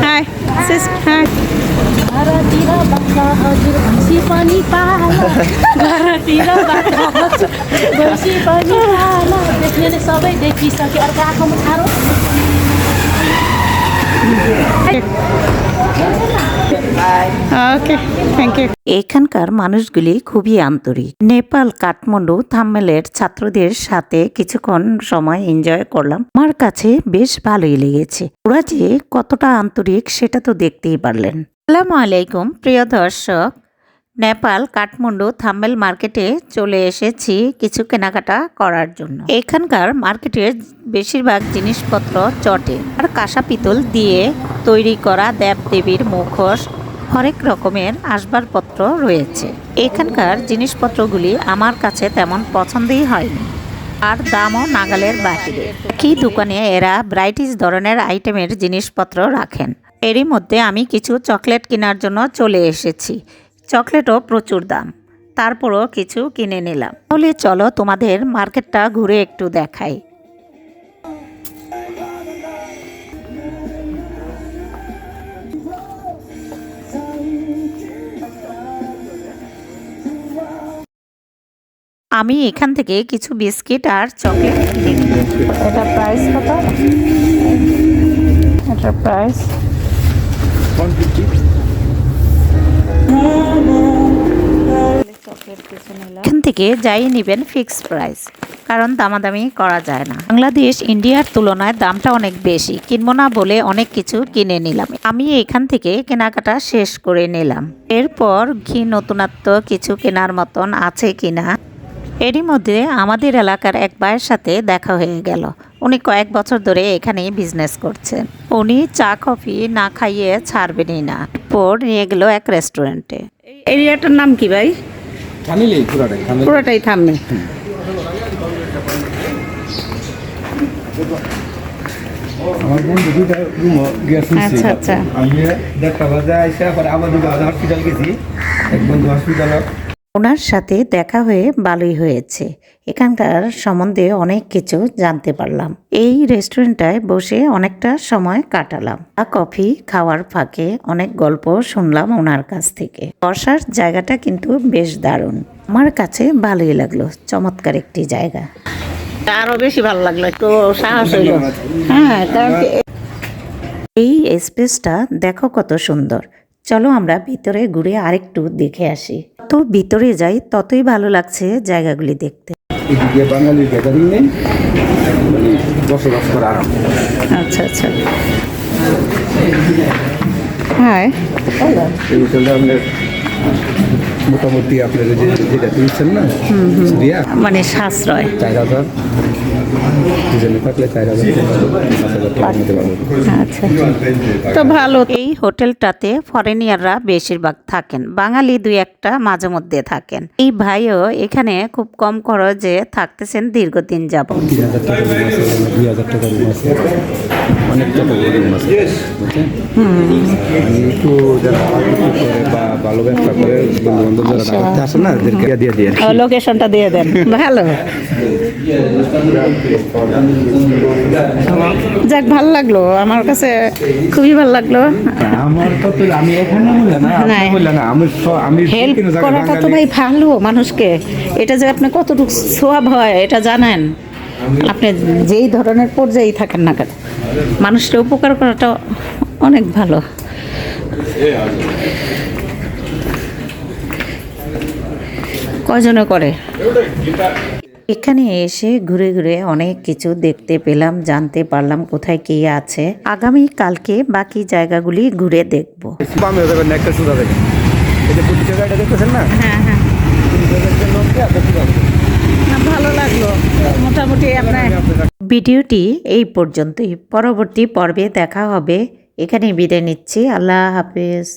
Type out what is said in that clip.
Hi. Sis, hi. Baratira bata hajur bansi pani pala. Baratira bata hajur bansi pani pala. Dekhiye ne sabai dekhi sake ar ka ko mutaro. এখানকার মানুষগুলি খুবই আন্তরিক। নেপাল কাঠমান্ডু থাম্মেলের ছাত্রদের সাথে কিছুক্ষণ সময় এনজয় করলাম। আমার কাছে বেশ ভালোই লেগেছে। ওরা যে কতটা আন্তরিক সেটা তো দেখতেই পারলেন। আসসালাম আলাইকুম, প্রিয় দর্শক। নেপাল কাঠমান্ডু থাম্মেল মার্কেটে চলে এসেছি কিছু কেনাকাটা করার জন্য। এখানকার মার্কেটের বেশিরভাগ জিনিসপত্র চটে। আর কাঁসা পিতল দিয়ে তৈরি করা দেবদেবীর মুখোশ হরেক রকমের আসবাবপত্র রয়েছে। এখানকার জিনিসপত্রগুলি আমার কাছে তেমন পছন্দই হয়নি। আর দামও নাগালের বাহিরে। একই দোকানে এরা ব্রাইটিস ধরনের আইটেমের জিনিসপত্র রাখেন? এরই মধ্যে আমি কিছু চকলেট কেনার জন্য চলে এসেছি। চকলেটও প্রচুর দাম। তারপরও কিছু কিনে নিলাম। তাহলে চলো তোমাদের মার্কেটটা ঘুরে একটু দেখাই। আমি এখান থেকে কিছু বিস্কিট আর চকলেট কিনে এটা প্রাইস কত? এটা প্রাইস? এখান থেকে যাই নেবেন ফিক্স প্রাইস কারণ দামাদামি করা যায় না। বাংলাদেশ ইন্ডিয়ার তুলনায় দামটা অনেক বেশি কিনবো না বলে অনেক কিছু কিনে নিলাম। আমি এখান থেকে কেনাকাটা শেষ করে নিলাম। এরপর ঘি নতুনত্ব কিছু কেনার মতন আছে কিনা এরই মধ্যে আমাদের এলাকার এক ভাইয়ের সাথে দেখা হয়ে গেল। উনি কয়েক বছর ধরে এখানেই বিজনেস করছেন উনি চা কফি না খাইয়ে ছাড়বেনই না। পর নিয়ে গেল এক রেস্টুরেন্টে এরিয়াটার নাম কি ভাই? পুরাটাই থামনে আমার বন্ধু দুইটা রুম গিয়েছে আচ্ছা, আচ্ছা। আমি দেড়টা বাজে আইসা পরে আবার দুটো হসপিটাল গেছি। এক বন্ধু হসপিটাল ওনার সাথে দেখা হয়ে ভালোই হয়েছে। এখানকার সম্বন্ধে অনেক কিছু জানতে পারলাম। এই রেস্টুরেন্টটায় বসে অনেকটা সময় কাটালাম। আর কফি খাওয়ার ফাঁকে অনেক গল্প শুনলাম ওনার কাছ থেকে। বসার জায়গাটা কিন্তু বেশ দারুণ। আমার কাছে ভালোই লাগল। চমৎকার একটি জায়গা। আরও বেশি ভালো লাগল একটু সাহস হইল। হ্যাঁ কারণ এই স্পেসটা দেখো কত সুন্দর। চলো আমরা ভিতরে ঘুরে আরেকটু দেখে আসি। তো ভিতরে যাই ততই ভালো লাগছে জায়গাগুলি দেখতে। এদিকে বাঙালির গ্যাদারিং নেই মানে বসবাস করা আচ্ছা আচ্ছা। হ্যাঁ এই হোটেলটা আপনার মোটামুটি আপনার যে যেটা না মানে সাশ্রয়। চার হাজার দুজনে থাকলে চার হাজার পাঁচ হাজার টাকা নিতে পারব আচ্ছা। তো ভালো এই হোটেলটাতে ফরেনিয়াররা বেশিরভাগ থাকেন। বাঙালি দুই একটা মাঝে মধ্যে থাকেন। এই ভাইও এখানে খুব কম খরচে থাকতেছেন দীর্ঘদিন যাব তিন হাজার টাকা রুম আছে দুই হাজার টাকা রুম আছে অনেক টাকা রুম আছে বুঝছেন একটু যারা বিক্রি করে বা ভালো ব্যবসা করে বন্ধু বান্ধব যারা দাওয়াতে আসে না এদেরকে দিয়ে দিয়ে ও, লোকেশনটা দিয়ে দেন। ভালো। যাক ভালো লাগল। আমার কাছে খুবই ভালো লাগল। আমার তো আমি এখানে না আপনি না আমি আমি হেল্প করাটা তো ভাই ভালো মানুষকে। এটা যে আপনি কতটুকু সোয়াব হয় এটা জানেন। আপনি যেই ধরনের পর্যায়েই থাকেন না কেন মানুষকে উপকার করাটা অনেক ভালো। কয়জনে করে? এখানে এসে ঘুরে ঘুরে অনেক কিছু দেখতে পেলাম, জানতে পারলাম কোথায় কি আছে। আগামী কালকে বাকি জায়গাগুলি ঘুরে দেখব। হ্যাঁ হ্যাঁ। ভালো লাগল। মোটামুটি ভিডিওটি এই পর্যন্তই। পরবর্তী পর্বে দেখা হবে। এখানে বিদায় নিচ্ছি। আল্লাহ হাফেজ।